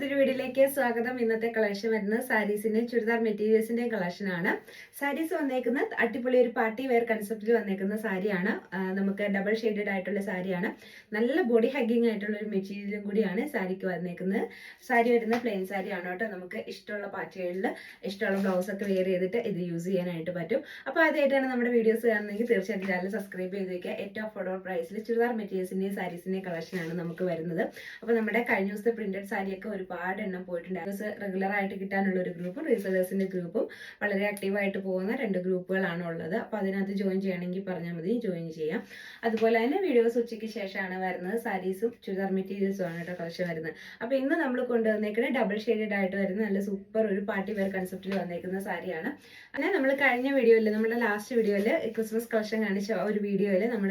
പുതിയൊരു വീഡിയോയിലേക്ക് സ്വാഗതം. ഇന്നത്തെ കളക്ഷൻ വരുന്നത് സാരീസിന്റെ ചുരിദാർ മെറ്റീരിയൽസിന്റെ കളക്ഷൻ ആണ്. സാരീസ് വന്നേക്കുന്ന അടിപൊളി ഒരു പാർട്ടി വെയർ കൺസെപ്റ്റിൽ വന്നേക്കുന്ന സാരിയാണ്. നമുക്ക് ഡബിൾ ഷെയ്ഡഡ് ആയിട്ടുള്ള സാരിയാണ്. നല്ല ബോഡി ഹഗ്ഗിങ് ആയിട്ടുള്ള ഒരു മെറ്റീരിയലും കൂടിയാണ് സാരിക്ക് വന്നേക്കുന്നത്. സാരി വരുന്ന പ്ലെയിൻ സാരി ആണ് കേട്ടോ. നമുക്ക് ഇഷ്ടമുള്ള പാർട്ടികളിൽ ഇഷ്ടമുള്ള ബ്ലൗസ് ഒക്കെ വെയർ ചെയ്തിട്ട് ഇത് യൂസ് ചെയ്യാനായിട്ട് പറ്റും. അപ്പോൾ ആദ്യമായിട്ടാണ് നമ്മുടെ വീഡിയോസ് കാണുന്നെങ്കിൽ തീർച്ചയായിട്ടും ചാനൽ സബ്സ്ക്രൈബ് ചെയ്ത് വയ്ക്കുക ഏറ്റവും അഫോർഡബിൾ പ്രൈസിൽ ചുരിദാർ മെറ്റീരിയൽസിന്റെയും സാരീസിന്റെയും കളക്ഷനാണ് നമുക്ക് വരുന്നത്. അപ്പോൾ നമ്മുടെ കഴിഞ്ഞ ദിവസത്തെ പ്രിന്റഡ് സാരിയൊക്കെ ഒരുപാട് എണ്ണം പോയിട്ടുണ്ട്. റെഗുലർ ആയിട്ട് കിട്ടാനുള്ള ഒരു ഗ്രൂപ്പും റീസേഴ്സിന്റെ ഗ്രൂപ്പും വളരെ ആക്റ്റീവായിട്ട് പോകുന്ന രണ്ട് ഗ്രൂപ്പുകളാണ് ഉള്ളത്. അപ്പോൾ അതിനകത്ത് ജോയിൻ ചെയ്യണമെങ്കിൽ പറഞ്ഞാൽ മതി ജോയിൻ ചെയ്യാം. അതുപോലെ തന്നെ വീഡിയോസ് ഉച്ചയ്ക്ക് ശേഷമാണ് വരുന്നത്. സാരീസും ചുരിദാർ മെറ്റീരിയൽസും ആണ് കേട്ടോ കളക്ഷൻ വരുന്നത്. അപ്പോൾ ഇന്ന് നമ്മൾ കൊണ്ടുവന്നേക്കുന്നത് ഡബിൾ ഷെയ്ഡഡ് ആയിട്ട് വരുന്ന നല്ല സൂപ്പർ ഒരു പാർട്ടി വെയർ കൺസെപ്റ്റിൽ വന്നേക്കുന്ന സാരിയാണ്. അങ്ങനെ നമ്മൾ കഴിഞ്ഞ വീഡിയോയിൽ നമ്മുടെ ലാസ്റ്റ് വീഡിയോയിൽ ക്രിസ്മസ് കളക്ഷൻ കാണിച്ച ഒരു വീഡിയോയിൽ നമ്മൾ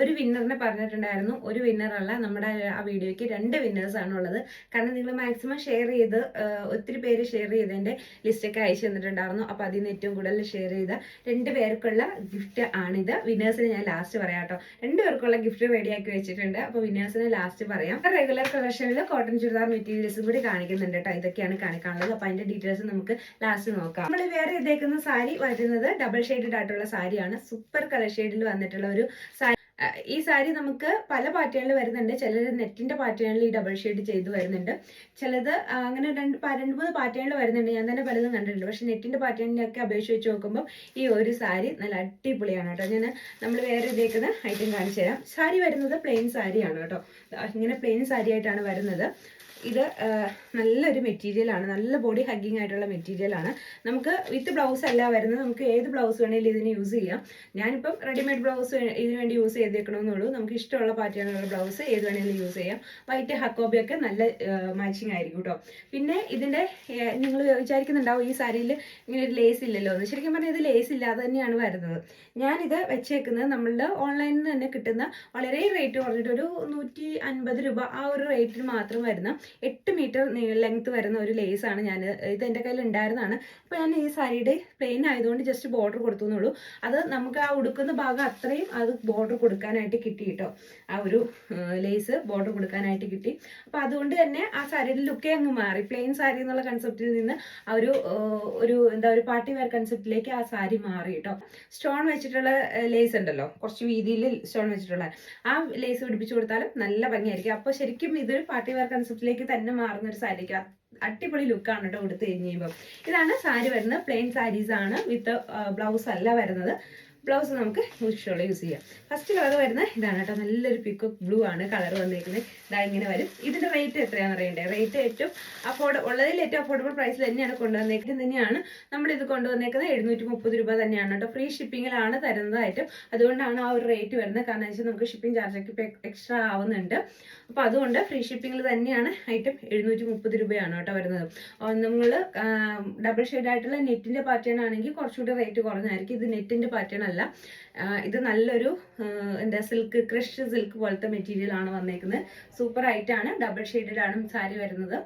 ഒരു വിന്നറിനെ പറഞ്ഞിട്ടുണ്ടായിരുന്നു. ഒരു വിന്നറല്ല നമ്മുടെ ആ വീഡിയോയ്ക്ക് രണ്ട് വിന്നേഴ്സ് ആണ് ഉള്ളത്. കാരണം നിങ്ങൾ മാക്സിമം ഷെയർ ചെയ്ത് ഒത്തിരി പേര് ഷെയർ ചെയ്ത് ലിസ്റ്റ് ലിസ്റ്റൊക്കെ അയച്ചു തന്നിട്ടുണ്ടായിരുന്നു. അപ്പോൾ അതിൽ നിന്ന് ഏറ്റവും കൂടുതൽ ഷെയർ ചെയ്ത രണ്ട് പേർക്കുള്ള ഗിഫ്റ്റ് ആണിത്. വിനേഴ്സിന് ഞാൻ ലാസ്റ്റ് പറയാം കേട്ടോ. രണ്ട് പേർക്കുള്ള ഗിഫ്റ്റ് റെഡിയാക്കി വെച്ചിട്ടുണ്ട്. അപ്പോൾ വിനേഴ്സിന് ലാസ്റ്റ് പറയാം. റെഗുലർ കളക്ഷനിൽ കോട്ടൺ ചുരിദാർ മെറ്റീരിയൽസും കൂടി കാണിക്കുന്നുണ്ട് കേട്ടോ. ഇതൊക്കെയാണ് കാണിക്കാനുള്ളത്. അപ്പോൾ അതിന്റെ ഡീറ്റെയിൽസ് നമുക്ക് ലാസ്റ്റ് നോക്കാം. നമ്മൾ വേറെ ഇതേക്കുന്ന സാരി വരുന്നത് ഡബിൾ ഷെയ്ഡഡ് ആയിട്ടുള്ള സാരിയാണ്. സൂപ്പർ കളർ ഷെയ്ഡിൽ വന്നിട്ടുള്ള ഒരു സാരി ഈ സാരി നമുക്ക് പല പാറ്റേണിൽ വരുന്നുണ്ട്. ചിലർ നെറ്റിന്റെ പാറ്റേണിൽ ഈ ഡബിൾ ഷെയ്ഡ് ചെയ്ത് വരുന്നുണ്ട്. ചിലത് അങ്ങനെ രണ്ട് രണ്ട് മൂന്ന് പാറ്റേണിൽ വരുന്നുണ്ട്. ഞാൻ തന്നെ പലതും കണ്ടിട്ടുണ്ട്. പക്ഷെ നെറ്റിന്റെ പാറ്റേണിനൊക്കെ അപേക്ഷിച്ച് വെച്ച് നോക്കുമ്പോൾ ഈ ഒരു സാരി നല്ല അടിപൊളിയാണ് കേട്ടോ. ഞാൻ നമ്മൾ വേറെ ഇതേക്കുന്ന ഐറ്റം കാണിച്ചു തരാം സാരി വരുന്നത് പ്ലെയിൻ സാരിയാണ് കേട്ടോ. ഇങ്ങനെ പ്ലെയിൻ സാരി ആയിട്ടാണ് വരുന്നത്. ഇത് നല്ലൊരു മെറ്റീരിയലാണ് നല്ല ബോഡി ഹഗ്ഗിങ് ആയിട്ടുള്ള മെറ്റീരിയലാണ് നമുക്ക് വിത്ത് ബ്ലൗസ് അല്ല വരുന്നത്. നമുക്ക് ഏത് ബ്ലൗസ് വേണമെങ്കിലും ഇതിന് യൂസ് ചെയ്യാം. ഞാനിപ്പം റെഡിമെയ്ഡ് ബ്ലൗസ് ഇതിന് വേണ്ടി യൂസ് ചെയ്തേക്കണമെന്നുള്ളൂ നമുക്ക് ഇഷ്ടമുള്ള പാറ്റേണുള്ള ബ്ലൗസ് ഏത് വേണമെങ്കിലും യൂസ് ചെയ്യാം. വൈറ്റ് ഹക്കോബിയൊക്കെ നല്ല മാച്ചിങ് ആയിരിക്കും കേട്ടോ പിന്നെ ഇതിന്റെ നിങ്ങൾ വിചാരിക്കുന്നുണ്ടാവും ഈ സാരിയിൽ ഇങ്ങനെ ഒരു ലേസ് ഇല്ലല്ലോ എന്ന്. ശരിക്കും പറഞ്ഞാൽ ഇത് ലേസ് ഇല്ലാതെ തന്നെയാണ് വരുന്നത്. ഞാനിത് വെച്ചേക്കുന്നത് നമ്മളുടെ ഓൺലൈനിൽ നിന്ന് തന്നെ കിട്ടുന്ന വളരെ റേറ്റ് കുറഞ്ഞിട്ട് ഒരു നൂറ്റി അൻപത് രൂപ ആ ഒരു റേറ്റിന് മാത്രം വരുന്ന എട്ട് മീറ്റർ ലെങ്ത് വരുന്ന ഒരു ലേസ് ആണ് ഞാൻ ഇത് എന്റെ കയ്യിൽ ഉണ്ടായിരുന്നതാണ്. അപ്പോൾ ഞാൻ ഈ സാരിയുടെ പ്ലെയിൻ ആയതുകൊണ്ട് ജസ്റ്റ് ബോർഡർ കൊടുത്തു എന്നുള്ളൂ അത് നമുക്ക് ആ ഉടുക്കുന്ന ഭാഗം അത്രയും അത് ബോർഡർ കൊടുക്കാനായിട്ട് കിട്ടി കേട്ടോ ആ ഒരു ലേസ് ബോർഡർ കൊടുക്കാനായിട്ട് കിട്ടി. അപ്പോൾ അതുകൊണ്ട് തന്നെ ആ സാരിയുടെ ലുക്കേ അങ്ങ് മാറി. പ്ലെയിൻ സാരി എന്നുള്ള കൺസെപ്റ്റിൽ നിന്ന് ആ ഒരു ഒരു എന്താ ഒരു പാർട്ടി വെയർ കൺസെപ്റ്റിലേക്ക് ആ സാരി മാറി കേട്ടോ സ്റ്റോൺ വെച്ചിട്ടുള്ള ലേസ് ഉണ്ടല്ലോ. കുറച്ച് വീതിയിൽ സ്റ്റോൺ വെച്ചിട്ടുള്ള. ആ ലേസ് പിടിപ്പിച്ചു കൊടുത്താലും നല്ല ഭംഗിയായിരിക്കും. അപ്പോൾ ശരിക്കും ഇതൊരു പാർട്ടി വെയർ കൺസെപ്റ്റിലേക്ക് തന്നെ മാറുന്ന ഒരു സാരിക്ക് അടിപൊളി ലുക്കാണ് കേട്ടോ കൊടുത്തു കഴിഞ്ഞ് കഴിയുമ്പോൾ ഇതാണ് സാരി വരുന്നത്. പ്ലെയിൻ സാരീസ് ആണ്. വിത്ത് ബ്ലൗസ് അല്ല വരുന്നത്. ബ്ലൗസ് നമുക്ക് ഇഷ്ടമുള്ള യൂസ് ചെയ്യാം. ഫസ്റ്റ് കളർ വരുന്ന ഇതാണ് കേട്ടോ നല്ലൊരു പിക്കോ ബ്ലൂ ആണ് കളർ വന്നിരിക്കുന്നത്. ഇതാ ഇങ്ങനെ വരും. ഇതിന്റെ റേറ്റ് എത്രയാണെന്ന് അറിയണ്ടേ? റേറ്റ് ഏറ്റവും അഫോർഡ് ഉള്ളതിൽ ഏറ്റവും അഫോർഡബിൾ പ്രൈസിൽ തന്നെയാണ് കൊണ്ടുവന്നേക്കുന്നത്. തന്നെയാണ് നമ്മൾ ഇത് കൊണ്ടുവന്നേക്കുന്നത്. എഴുന്നൂറ്റി മുപ്പത് രൂപ തന്നെയാണ് കേട്ടോ. ഫ്രീ ഷിപ്പിങ്ങിലാണ് തരുന്നതായിട്ടും അതുകൊണ്ടാണ് ആ ഒരു റേറ്റ് വരുന്നത്. കാരണം വെച്ചാൽ നമുക്ക് ഷിപ്പിംഗ് ചാർജൊക്കെ ഇപ്പോൾ എക്സ്ട്രാ ആവുന്നുണ്ട്. അപ്പോൾ അതുകൊണ്ട് ഫ്രീ ഷിപ്പിങ്ങിൽ തന്നെയാണ് ഐറ്റം എഴുന്നൂറ്റി മുപ്പത് രൂപയാണ് കേട്ടോ വരുന്നത്. നമ്മൾ ഡബിൾ ഷെയ്ഡ് ആയിട്ടുള്ള നെറ്റിന്റെ പാറ്റേൺ ആണെങ്കിൽ കുറച്ചുകൂടി റേറ്റ് കുറഞ്ഞായിരിക്കും. ഇത് നെറ്റിന്റെ പാറ്റേൺ ആ, ഇത് നല്ലൊരു എന്താ സിൽക്ക് ക്രഷ് സിൽക്ക് പോലത്തെ മെറ്റീരിയൽ ആണ് വന്നേക്കുന്നത്. സൂപ്പർ ആയിട്ടാണ് ഡബിൾ ഷെയ്ഡഡ് ആണ് സാരി വരുന്നത്.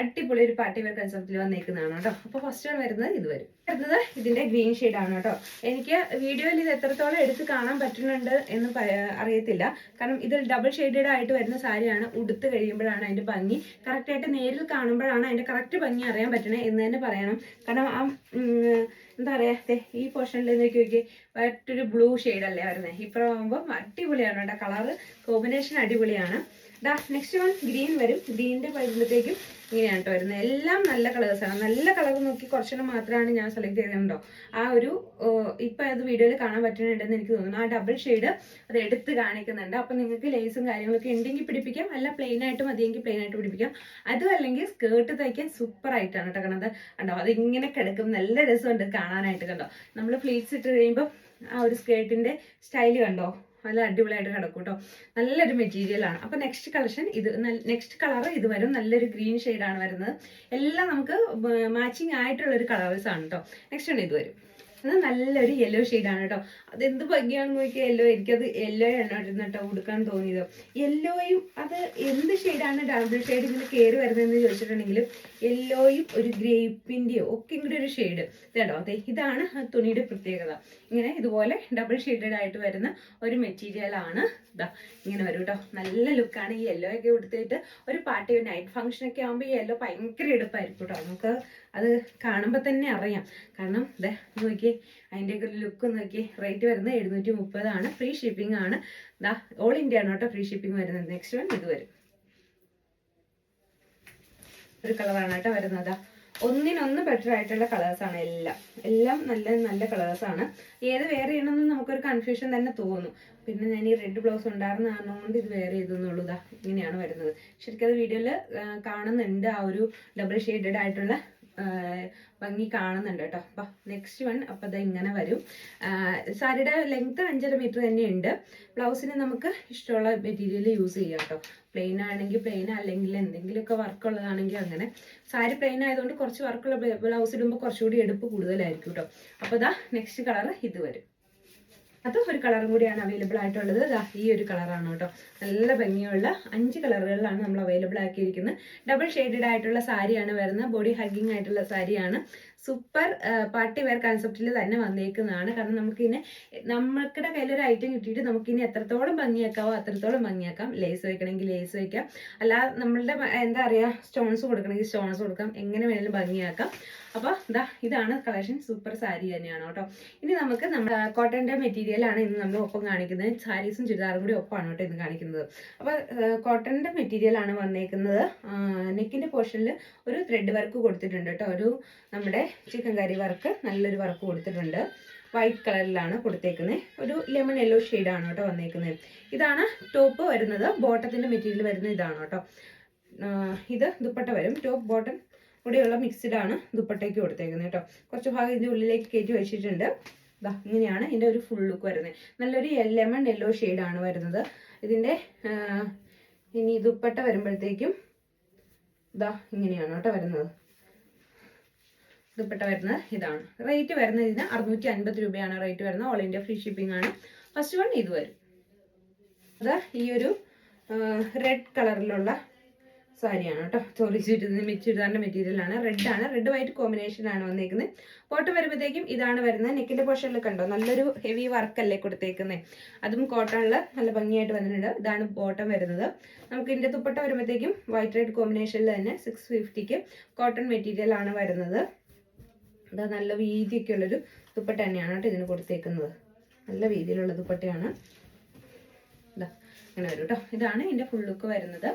അടിപൊളി ഒരു പാർട്ടി വെയർ കൺസെപ്റ്റിൽ വന്നേക്കുന്നതാണ് കേട്ടോ. അപ്പോൾ ഫസ്റ്റ് ആണ് വരുന്നത് ഇത് വരും. വരുന്നത് ഇതിന്റെ ഗ്രീൻ ആണ് കേട്ടോ. എനിക്ക് വീഡിയോയിൽ ഇത് എത്രത്തോളം എടുത്ത് കാണാൻ പറ്റുന്നുണ്ട് എന്ന് അറിയത്തില്ല. കാരണം ഇത് ഡബിൾ ഷെയ്ഡഡ് ആയിട്ട് വരുന്ന സാരിയാണ് ഉടുത്ത് കഴിയുമ്പോഴാണ് അതിന്റെ ഭംഗി. കറക്റ്റ് ആയിട്ട് നേരിൽ കാണുമ്പോഴാണ് അതിന്റെ കറക്റ്റ് ഭംഗി അറിയാൻ പറ്റണേ എന്ന് തന്നെ പറയണം. കാരണം ആ എന്താ പറയാ ഈ പോർഷനിൽ നോക്കി മറ്റൊരു ബ്ലൂ ഷെയ്ഡ് അല്ലേ വരുന്നത് ഇപ്പൊ ആകുമ്പോൾ അടിപൊളിയാണ് കേട്ടോ. കളറ് കോമ്പിനേഷൻ അടിപൊളിയാണ്. ദാ നെക്സ്റ്റ് വൺ ഗ്രീൻ വരും. ഗ്രീനിന്റെ വരുമ്പോഴത്തേക്കും ഇങ്ങനെയാണ് കേട്ടോ വരുന്നത്. എല്ലാം നല്ല കളേഴ്സാണ് നല്ല കളർ നോക്കി കുറച്ചെണ്ണം മാത്രമാണ് ഞാൻ സെലക്ട് ചെയ്തിട്ടുണ്ടോ? ആ ഒരു ഇപ്പം അത് വീഡിയോയിൽ കാണാൻ പറ്റുന്നുണ്ടെന്ന് എനിക്ക് തോന്നുന്നു. ആ ഡബിൾ ഷെയ്ഡ് അത് എടുത്ത് കാണിക്കുന്നുണ്ട്. അപ്പൊ നിങ്ങൾക്ക് ലേസും കാര്യങ്ങളൊക്കെ ഉണ്ടെങ്കിൽ പിടിപ്പിക്കാം. അല്ല പ്ലെയിൻ ആയിട്ട് മതിയെങ്കിൽ പ്ലെയിൻ ആയിട്ട് പിടിപ്പിക്കാം. അതും അല്ലെങ്കിൽ സ്കേർട്ട് തയ്ക്കാൻ സൂപ്പർ ആയിട്ടാണ് കേട്ടോ കണ്ടത് കണ്ടോ? അതിങ്ങനെ കിടക്കും. നല്ല രസമുണ്ട് കാണാനായിട്ട് കണ്ടോ? നമ്മൾ ഫ്ലീറ്റ്സ് ഇട്ട് കഴിയുമ്പോൾ ആ ഒരു സ്കേർട്ടിന്റെ സ്റ്റൈൽ കണ്ടോ? നല്ല അടിപൊളിയായിട്ട് കിടക്കും കേട്ടോ നല്ലൊരു മെറ്റീരിയൽ ആണ്. അപ്പൊ നെക്സ്റ്റ് കളക്ഷൻ ഇത് നെക്സ്റ്റ് കളർ ഇത് വരും. നല്ലൊരു ഗ്രീൻ ആണ് വരുന്നത്. എല്ലാം നമുക്ക് മാച്ചിങ് ആയിട്ടുള്ള ഒരു കളേഴ്സ് ആണ് കേട്ടോ നെക്സ്റ്റ് ആണ് ഇത് വരും. അത് നല്ലൊരു യെല്ലോ ആണ് കേട്ടോ. അതെന്ത് ഭംഗിയാണെന്ന് നോക്കിയാൽ യെല്ലോ എനിക്കത് യെല്ലോ ആണ് കേട്ടോ ഉടുക്കാൻ തോന്നിയത്. യെല്ലോയും അത് എന്ത് ഷെയ്ഡാണ് ഡബിൾ ഷെയ്ഡ് ഇങ്ങനെ കയറി വരുന്നതെന്ന് ചോദിച്ചിട്ടുണ്ടെങ്കിൽ യെല്ലോയും ഒരു ഗ്രേപ്പിന്റെയോ ഒക്കെ ഇങ്ങനെ ഒരു ഷെയ്ഡ് കേട്ടോ അതെ ഇതാണ് തുണിയുടെ പ്രത്യേകത. ഇങ്ങനെ ഇതുപോലെ ഡബിൾ ഷെയ്ഡഡ് ആയിട്ട് വരുന്ന ഒരു മെറ്റീരിയൽ ആണ്. ഇതാ ഇങ്ങനെ വരും കേട്ടോ. നല്ല ലുക്കാണ് ഈ യെല്ലോ ഒക്കെ കൊടുത്തിട്ട് ഒരു പാർട്ടി നൈറ്റ് ഫംഗ്ഷൻ ഒക്കെ ആകുമ്പോൾ ഈ യെല്ലോ ഭയങ്കര എടുപ്പായിരിക്കും കേട്ടോ. നമുക്ക് അത് കാണുമ്പോൾ തന്നെ അറിയാം. കാരണം ഇതേ നോക്കി അതിന്റെയൊക്കെ ലുക്ക് നോക്കി റേറ്റ് വരുന്നത് എഴുന്നൂറ്റി മുപ്പതാണ് ഫ്രീ ഷിപ്പിംഗ് ആണ്. ദാ ഓൾ ഇന്ത്യ ആണ് കേട്ടോ ഫ്രീ ഷിപ്പിംഗ് വരുന്നത്. നെക്സ്റ്റ് വൺ ഇത് വരും. ഒരു കളറാണ് കേട്ടോ വരുന്നത്. ഒന്നിനൊന്ന് ബെറ്റർ ആയിട്ടുള്ള കളേഴ്സ് ആണ് എല്ലാം. എല്ലാം നല്ല നല്ല കളേഴ്സ് ആണ്. ഏത് വേറെ ചെയ്യണമെന്ന് നമുക്കൊരു കൺഫ്യൂഷൻ തന്നെ തോന്നും. പിന്നെ ഞാൻ ഈ റെഡ് ബ്ലൗസ് ഉണ്ടായിരുന്ന കാരണം ഇത് വേറെ ചെയ്തെന്നുള്ളൂ. ഇങ്ങനെയാണ് വരുന്നത്. ശരിക്കും അത് വീഡിയോയിൽ കാണുന്നുണ്ട് ആ ഒരു ഡബിൾ ഷെയ്ഡഡ് ആയിട്ടുള്ള ഭംഗി കാണുന്നുണ്ട് കേട്ടോ. അപ്പം നെക്സ്റ്റ് വൺ അപ്പം അത് ഇങ്ങനെ വരും. സാരിയുടെ ലെങ്ത് അഞ്ചര മീറ്റർ തന്നെയുണ്ട്. ബ്ലൗസിന് നമുക്ക് ഇഷ്ടമുള്ള മെറ്റീരിയൽ യൂസ് ചെയ്യാം കേട്ടോ. പ്ലെയിൻ ആണെങ്കിൽ പ്ലെയിൻ അല്ലെങ്കിൽ എന്തെങ്കിലുമൊക്കെ വർക്ക് ഉള്ളതാണെങ്കിൽ അങ്ങനെ. സാരി പ്ലെയിൻ ആയതുകൊണ്ട് കുറച്ച് വർക്കുള്ള ബ്ലൗസ് ഇടുമ്പോൾ കുറച്ചുകൂടി എടുപ്പ് കൂടുതലായിരിക്കും കേട്ടോ. അപ്പോൾ ഇതാ നെക്സ്റ്റ് കളർ ഇത് വരും. അത് ഒരു കളറും കൂടിയാണ് അവൈലബിൾ ആയിട്ടുള്ളത്. ദാ ഈ ഒരു കളറാണ് കേട്ടോ. നല്ല ഭംഗിയുള്ള അഞ്ച് കളറുകളിലാണ് നമ്മൾ അവൈലബിൾ ആക്കിയിരിക്കുന്നത്. ഡബിൾ ഷെയ്ഡഡ് ആയിട്ടുള്ള സാരിയാണ് വരുന്നത്. ബോഡി ഹഗ്ഗിങ് ആയിട്ടുള്ള സാരിയാണ് സൂപ്പർ പാർട്ടി വെയർ കൺസെപ്റ്റിൽ തന്നെ വന്നേക്കുന്നതാണ്. കാരണം നമുക്കിനി നമ്മൾക്കിടെ കയ്യിലൊരു ഐറ്റം കിട്ടിയിട്ട് നമുക്കിനി എത്രത്തോളം ഭംഗിയാക്കാവോ അത്രത്തോളം ഭംഗിയാക്കാം. ലേസ് വയ്ക്കണമെങ്കിൽ ലേസ് വയ്ക്കാം അല്ലാതെ നമ്മളുടെ എന്താ പറയുക സ്റ്റോൺസ് കൊടുക്കണമെങ്കിൽ സ്റ്റോൺസ് കൊടുക്കാം. എങ്ങനെ വേണമെങ്കിലും ഭംഗിയാക്കാം. അപ്പോൾ ഇതാ ഇതാണ് കളക്ഷൻ. സൂപ്പർ സാരി തന്നെയാണ് കേട്ടോ. ഇനി നമുക്ക് നമ്മുടെ കോട്ടന്റെ മെറ്റീരിയൽ ആണ് ഇന്ന് നമ്മൾ ഒപ്പം കാണിക്കുന്നത്. സാരീസും ചുരിദാറും കൂടി ഒപ്പമാണ് കേട്ടോ ഇന്ന് കാണിക്കുന്നത്. അപ്പോൾ കോട്ടന്റെ മെറ്റീരിയൽ ആണ് വന്നേക്കുന്നത്. നെക്കിന്റെ പോർഷനിൽ ഒരു ത്രെഡ് വർക്ക് കൊടുത്തിട്ടുണ്ട് കേട്ടോ. ഒരു നമ്മുടെ ചിക്കൻ കറി വർക്ക് നല്ലൊരു വർക്ക് കൊടുത്തിട്ടുണ്ട്. വൈറ്റ് കളറിലാണ് കൊടുത്തേക്കുന്നത് ഒരു ലെമൺ യെല്ലോ ആണ് കേട്ടോ വന്നേക്കുന്നത് ഇതാണ് ടോപ്പ് വരുന്നത്. ബോട്ടത്തിന്റെ മെറ്റീരിയൽ വരുന്നത് ഇതാണ് കേട്ടോ. ഇത് ദുപ്പട്ട വരും. ടോപ്പ് ബോട്ടം മിക്സ്ഡ് ആണ് ദുപ്പട്ടയ്ക്ക് കൊടുത്തേക്കുന്നത് കേട്ടോ. കുറച്ച് ഭാഗം ഇതിന്റെ ഉള്ളിലേക്ക് കയറ്റി വെച്ചിട്ടുണ്ട്. ദാ ഇങ്ങനെയാണ് ഇതിന്റെ ഒരു ഫുൾ ലുക്ക് വരുന്നത്. നല്ലൊരു ലെമൺ യെല്ലോ ആണ് വരുന്നത്. ഇതിന്റെ ഇനി ദുപ്പട്ട വരുമ്പോഴത്തേക്കും ഇതാ ഇങ്ങനെയാണ് കേട്ടോ വരുന്നത്. ദുപ്പട്ട വരുന്നത് ഇതാണ്. റേറ്റ് വരുന്നത് ഇതിന് അറുന്നൂറ്റി അൻപത് രൂപയാണ്. റേറ്റ് വരുന്നത് ഓൾ ഇന്ത്യ ഫ്രീ ഷിപ്പിംഗ് ആണ്. ഫസ്റ്റ് വൺ ഇത് വരും. അത് ഈ ഒരു റെഡ് കളറിലുള്ള സാരിയാണ് കേട്ടോ. ചോറി ചുരിദാർ ചുരിദാറിന്റെ മെറ്റീരിയലാണ് റെഡ് ആണ്. റെഡ് വൈറ്റ് കോമ്പിനേഷൻ ആണ് വന്നേക്കുന്നത് കോട്ടൺ വരുമ്പോഴത്തേക്കും ഇതാണ് വരുന്നത്. നെക്കിന്റെ പോർഷനിൽ കണ്ടോ? നല്ലൊരു ഹെവി വർക്കല്ലേ കൊടുത്തേക്കുന്നത് അതും കോട്ടണിൽ നല്ല ഭംഗിയായിട്ട് വന്നിട്ടുണ്ട്. ഇതാണ് ബോട്ടം വരുന്നത്. നമുക്ക് ഇതിന്റെ തുപ്പട്ട വരുമ്പോഴത്തേക്കും വൈറ്റ് റെഡ് കോമ്പിനേഷനിൽ തന്നെ സിക്സ് ഫിഫ്റ്റിക്ക് കോട്ടൺ മെറ്റീരിയൽ ആണ് വരുന്നത്. ഇതാ നല്ല വീതിയൊക്കെ ഉള്ളൊരു തുപ്പട്ട തന്നെയാണ് കേട്ടോ ഇതിന് കൊടുത്തേക്കുന്നത്. നല്ല വീതിയിലുള്ള ദുപ്പട്ടയാണ്. ഇതാ ഇങ്ങനെ വരും കേട്ടോ ഇതാണ് ഇതിന്റെ ഫുൾ ലുക്ക് വരുന്നത്.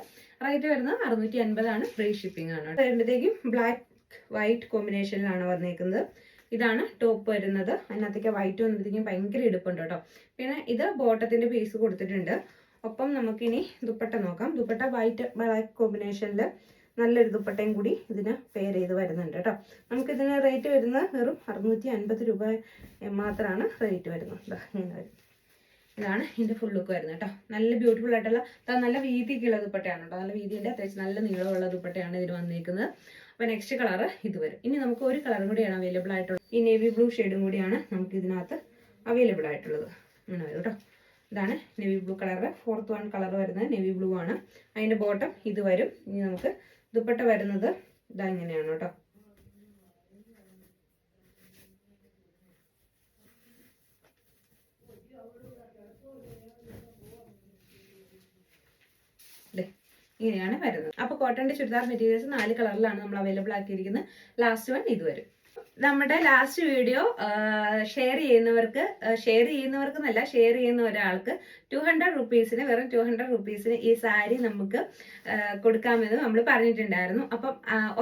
റേറ്റ് വരുന്നത് അറുന്നൂറ്റി അൻപതാണ് ഫ്രീ ഷിപ്പിംഗ് ആണ്. വരുമ്പോഴത്തേക്കും ബ്ലാക്ക് വൈറ്റ് കോമ്പിനേഷനിലാണ് വന്നേക്കുന്നത്. ഇതാണ് ടോപ്പ് വരുന്നത്. അതിനകത്തേക്ക് വൈറ്റ് വന്നപ്പോഴത്തേക്കും ഭയങ്കര ഇടുപ്പുണ്ട് കേട്ടോ പിന്നെ ഇത് ബോട്ടത്തിന്റെ പീസ് കൊടുത്തിട്ടുണ്ട്. ഒപ്പം നമുക്കിനി ദുപ്പട്ട നോക്കാം. ദുപ്പട്ട വൈറ്റ് ബ്ലാക്ക് കോമ്പിനേഷനിൽ നല്ലൊരു ദുപ്പട്ടയും കൂടി ഇതിന് പെയർ ചെയ്ത് വരുന്നുണ്ട് കേട്ടോ നമുക്കിതിന് റേറ്റ് വരുന്നത് വെറും അറുന്നൂറ്റി അൻപത് രൂപ മാത്രമാണ് റേറ്റ് വരുന്നത്. ഇങ്ങനെ വരും. ഇതാണ് ഇതിന്റെ ഫുൾ ലുക്ക് വരുന്നത് കേട്ടോ. നല്ല ബ്യൂട്ടിഫുൾ ആയിട്ടുള്ള നല്ല വീതിക്കുള്ള ദുപ്പട്ടയാണ് കേട്ടോ. നല്ല വീതിയുടെ അത്യാവശ്യം നല്ല നീളമുള്ള ദുപ്പട്ടയാണ് ഇതിന് വന്നിരിക്കുന്നത്. അപ്പൊ നെക്സ്റ്റ് കളർ ഇത് വരും. ഇനി നമുക്ക് ഒരു കളറും കൂടിയാണ് അവൈലബിൾ ആയിട്ടുള്ളത്. ഈ നേവി ബ്ലൂ ഷെയ്ഡും കൂടിയാണ് നമുക്ക് ഇതിനകത്ത് അവൈലബിൾ ആയിട്ടുള്ളത്. അങ്ങനെ വരും കേട്ടോ. ഇതാണ് navy blue colour fourth one colour വരുന്നത് നേവി ബ്ലൂ ആണ്. അതിന്റെ ബോട്ടം ഇത് വരും. ഇനി നമുക്ക് ദുപ്പട്ട വരുന്നത് ഇതാ ഇങ്ങനെയാണ് കേട്ടോ ദേ, ഇങ്ങനെയാണ് വരുന്നത്. അപ്പോൾ കോട്ടന്റെ ചുരിദാർ മെറ്റീരിയൽസ് നാല് കളറിലാണ് നമ്മൾ അവൈലബിൾ ആക്കിയിരിക്കുന്നത്. ലാസ്റ്റ് വൺ ഇത് വരും നമ്മുടെ ലാസ്റ്റ് വീഡിയോ ഷെയർ ചെയ്യുന്നവർക്ക് ഷെയർ ചെയ്യുന്നവർക്ക് എന്നല്ല ഷെയർ ചെയ്യുന്ന ഒരാൾക്ക് ടു ഹൺഡ്രഡ് റുപ്പീസിന് വെറും ടു ഹൺഡ്രഡ് റുപ്പീസിന് ഈ സാരി നമുക്ക് കൊടുക്കാമെന്ന് നമ്മൾ പറഞ്ഞിട്ടുണ്ടായിരുന്നു. അപ്പം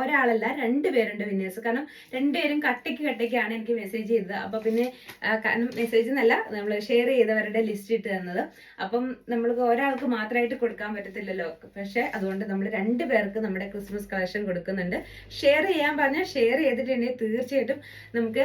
ഒരാളല്ല രണ്ട് പേരുണ്ട് വിന്നേഴ്സ് കാരണം രണ്ടുപേരും കട്ടയ്ക്ക് കട്ടയ്ക്കാണ് എനിക്ക് മെസ്സേജ് ചെയ്തത്. അപ്പം പിന്നെ കാരണം മെസ്സേജ് എന്നല്ല നമ്മൾ ഷെയർ ചെയ്തവരുടെ ലിസ്റ്റ് ഇട്ട് തന്നത്. അപ്പം നമ്മൾക്ക് ഒരാൾക്ക് മാത്രമായിട്ട് കൊടുക്കാൻ പറ്റത്തില്ലല്ലോ. പക്ഷേ അതുകൊണ്ട് നമ്മൾ രണ്ട് പേർക്ക് നമ്മുടെ ക്രിസ്മസ് കളക്ഷൻ കൊടുക്കുന്നുണ്ട്. ഷെയർ ചെയ്യാൻ പറഞ്ഞാൽ ഷെയർ ചെയ്തിട്ടുണ്ടെങ്കിൽ തീർച്ചയായിട്ടും നമുക്ക്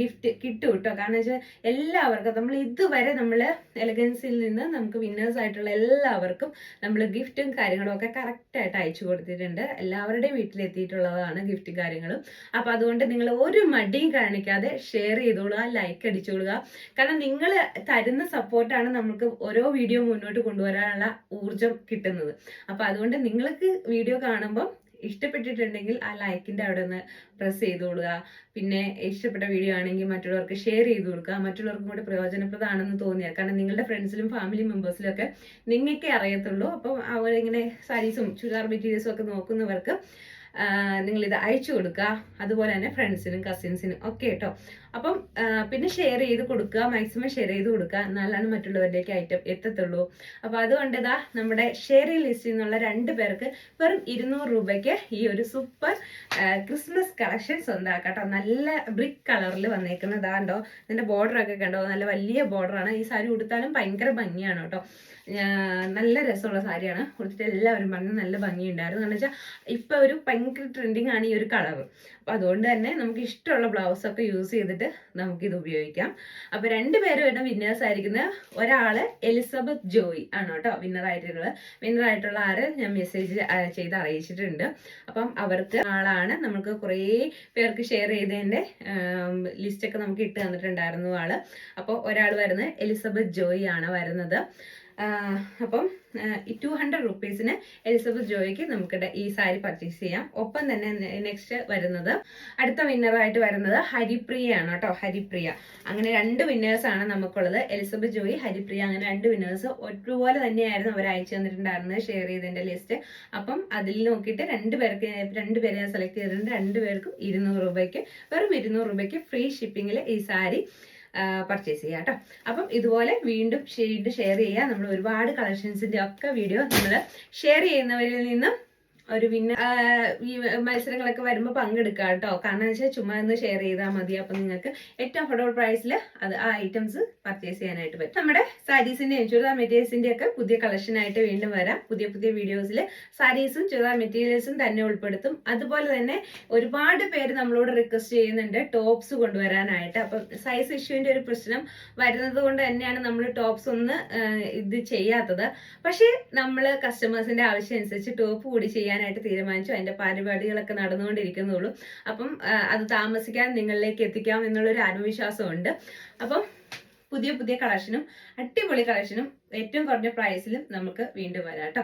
ഗിഫ്റ്റ് കിട്ടും കേട്ടോ കാരണം വെച്ചാൽ എല്ലാവർക്കും നമ്മൾ ഇതുവരെ നമ്മൾ എലഗൻസിൽ നിന്ന് നമുക്ക് വിന്നേഴ്സ് ആയിട്ടുള്ള എല്ലാവർക്കും നമ്മൾ ഗിഫ്റ്റും കാര്യങ്ങളും ഒക്കെ കറക്റ്റായിട്ട് അയച്ചു കൊടുത്തിട്ടുണ്ട്. എല്ലാവരുടെയും വീട്ടിലെത്തിയിട്ടുള്ളതാണ് ഗിഫ്റ്റ് കാര്യങ്ങളും. അപ്പം അതുകൊണ്ട് നിങ്ങൾ ഒരു മടിയും കാണിക്കാതെ ഷെയർ ചെയ്തോളുക ലൈക്ക് അടിച്ചോളുക. കാരണം നിങ്ങൾ തരുന്ന സപ്പോർട്ടാണ് നമുക്ക് ഓരോ വീഡിയോ മുന്നോട്ട് കൊണ്ടുവരാനുള്ള ഊർജം കിട്ടുന്നത്. അപ്പം അതുകൊണ്ട് നിങ്ങൾക്ക് വീഡിയോ കാണുമ്പോൾ ഇഷ്ടപ്പെട്ടിട്ടുണ്ടെങ്കിൽ ആ ലൈക്കിന്റെ അവിടെ ഒന്ന് പ്രസ് ചെയ്ത് കൊടുക്കുക. പിന്നെ ഇഷ്ടപ്പെട്ട വീഡിയോ ആണെങ്കിൽ മറ്റുള്ളവർക്ക് ഷെയർ ചെയ്ത് കൊടുക്കുക. മറ്റുള്ളവർക്കും കൂടി പ്രയോജനപ്രദമാണെന്ന് തോന്നിയാൽ. കാരണം നിങ്ങളുടെ ഫ്രണ്ട്സിലും ഫാമിലി മെമ്പേഴ്സിലും ഒക്കെ നിങ്ങൾക്കേ അറിയത്തുള്ളൂ. അപ്പം അവരിങ്ങനെ സാരീസും ചുരിദാർ മെറ്റീരിയൽസും ഒക്കെ നോക്കുന്നവർക്ക് നിങ്ങൾ ഇത് അയച്ചു കൊടുക്കുക അതുപോലെ തന്നെ ഫ്രണ്ട്സിനും കസിൻസിനും ഒക്കെ കേട്ടോ അപ്പം പിന്നെ ഷെയർ ചെയ്ത് കൊടുക്കുക മാക്സിമം ഷെയർ ചെയ്ത് കൊടുക്കുക എന്നാലാണ് മറ്റുള്ളവരിലേക്ക് ഐറ്റം എത്തത്തുള്ളൂ. അപ്പോൾ അതുകൊണ്ട് ഇതാ നമ്മുടെ ഷെയറിംഗ് ലിസ്റ്റിൽ നിന്നുള്ള രണ്ട് പേർക്ക് വെറും ഇരുന്നൂറ് രൂപയ്ക്ക് ഈ ഒരു സൂപ്പർ ക്രിസ്മസ് കളക്ഷൻ സ്വന്തമാക്കാം നല്ല ബ്രിക്ക് കളറിൽ വന്നേക്കുന്നതാണ്ടോ ഇതിന്റെ ബോർഡറൊക്കെ കണ്ടോ. നല്ല വലിയ ബോർഡറാണ് ഈ സാരി ഉടുത്താലും ഭയങ്കര ഭംഗിയാണ് കേട്ടോ നല്ല രസമുള്ള സാരിയാണ്. ഉടുത്തിട്ട് എല്ലാവരും പറഞ്ഞു നല്ല ഭംഗിയുണ്ടായിരുന്നു. എന്ന് വെച്ചാൽ ഇപ്പോൾ ഒരു ഭയങ്കര ട്രെൻഡിങ് ആണ് ഈ ഒരു കളർ അപ്പം അതുകൊണ്ട് തന്നെ നമുക്ക് ഇഷ്ടമുള്ള ബ്ലൗസ് ഒക്കെ യൂസ് ചെയ്തിട്ട് നമുക്കിത് ഉപയോഗിക്കാം. അപ്പോൾ രണ്ട് പേരും വിന്നേഴ്സ് ആയിരിക്കുന്ന ഒരാൾ എലിസബത്ത് ജോയ് ആണ് കേട്ടോ വിന്നർ വിന്നറായിട്ടുള്ള ആര് ഞാൻ മെസ്സേജ് ചെയ്ത് അറിയിച്ചിട്ടുണ്ട്. അപ്പം അവർക്ക് ആളാണ്. നമുക്ക് കുറേ പേർക്ക് ഷെയർ ചെയ്തതിന്റെ ലിസ്റ്റൊക്കെ നമുക്ക് ഇട്ട് തന്നിട്ടുണ്ടായിരുന്നു ആൾ. അപ്പോൾ ഒരാൾ വരുന്നത് എലിസബത്ത് ജോയി ആണ് വരുന്നത്. അപ്പം ടു ഹൺഡ്രഡ് റുപ്പീസിന് എലിസബത്ത് ജോയിക്ക് നമുക്ക് ഈ സാരി പർച്ചേസ് ചെയ്യാം. ഒപ്പം തന്നെ നെക്സ്റ്റ് വരുന്നത് അടുത്ത വിന്നറായിട്ട് വരുന്നത് ഹരിപ്രിയ ആണ് കേട്ടോ ഹരിപ്രിയ. അങ്ങനെ രണ്ട് വിന്നേഴ്സ് ആണ് നമുക്കുള്ളത്. എലിസബത്ത് ജോയി ഹരിപ്രിയ അങ്ങനെ രണ്ട് വിന്നേഴ്സ് ഒരുപോലെ തന്നെയായിരുന്നു അവർ അയച്ചു തന്നിട്ടുണ്ടായിരുന്നത് ഷെയർ ചെയ്തതിന്റെ ലിസ്റ്റ് അപ്പം അതിൽ നോക്കിയിട്ട് രണ്ട് പേർക്ക് രണ്ട് പേരെ സെലക്ട് ചെയ്തിട്ടുണ്ട്. രണ്ട് പേർക്കും ഇരുന്നൂറ് രൂപയ്ക്ക് വെറും ഇരുന്നൂറ് രൂപയ്ക്ക് ഫ്രീ ഷിപ്പിങ്ങിൽ ഈ സാരി പർച്ചേസ് ചെയ്യാം കേട്ടോ അപ്പം ഇതുപോലെ വീണ്ടും വീണ്ടും ഷെയർ ചെയ്യുക നമ്മൾ ഒരുപാട് കളക്ഷൻസിന്റെ ഒക്കെ വീഡിയോ നമ്മൾ ഷെയർ ചെയ്യുന്നവരിൽ നിന്നും ഒരു പിന്നെ ഈ മത്സരങ്ങളൊക്കെ വരുമ്പോൾ പങ്കെടുക്കുക കേട്ടോ കാരണം വെച്ചാൽ ചുമ്മാ ഒന്ന് ഷെയർ ചെയ്താൽ മതി. അപ്പം നിങ്ങൾക്ക് ഏറ്റവും അഫോർഡബിൾ പ്രൈസിൽ അത് ആ ഐറ്റംസ് പർച്ചേസ് ചെയ്യാനായിട്ട് പറ്റും. നമ്മുടെ സാരീസിന്റെയും ചുരിദാർ മെറ്റീരിയൽസിന്റെ ഒക്കെ പുതിയ കളക്ഷൻ ആയിട്ട് വീണ്ടും വരാം. പുതിയ പുതിയ വീഡിയോസിൽ സാരീസും ചുരിദാർ മെറ്റീരിയൽസും തന്നെ ഉൾപ്പെടുത്തും. അതുപോലെ തന്നെ ഒരുപാട് പേര് നമ്മളോട് റിക്വസ്റ്റ് ചെയ്യുന്നുണ്ട് ടോപ്സ് കൊണ്ടുവരാനായിട്ട്. അപ്പം സൈസ് ഇഷ്യൂവിന്റെ ഒരു പ്രശ്നം വരുന്നത് കൊണ്ട് തന്നെയാണ് നമ്മൾ ടോപ്സ് ഒന്ന് ഇത് ചെയ്യാത്തത്. പക്ഷേ നമ്മൾ കസ്റ്റമേഴ്സിന്റെ ആവശ്യം അനുസരിച്ച് ടോപ്പ് കൂടി ചെയ്യാനായിട്ട് തീരുമാനിച്ചു. അതിന്റെ പരിപാടികളൊക്കെ നടന്നുകൊണ്ടിരിക്കുന്നുള്ളൂ. അപ്പം അത് താമസിക്കാൻ നിങ്ങളിലേക്ക് എത്തിക്കാം എന്നുള്ളൊരു ആത്മവിശ്വാസമുണ്ട്. അപ്പം പുതിയ പുതിയ കളക്ഷനും അടിപൊളി കളക്ഷനും ഏറ്റവും കുറഞ്ഞ പ്രൈസിലും നമുക്ക് വീണ്ടും വരാം കേട്ടോ.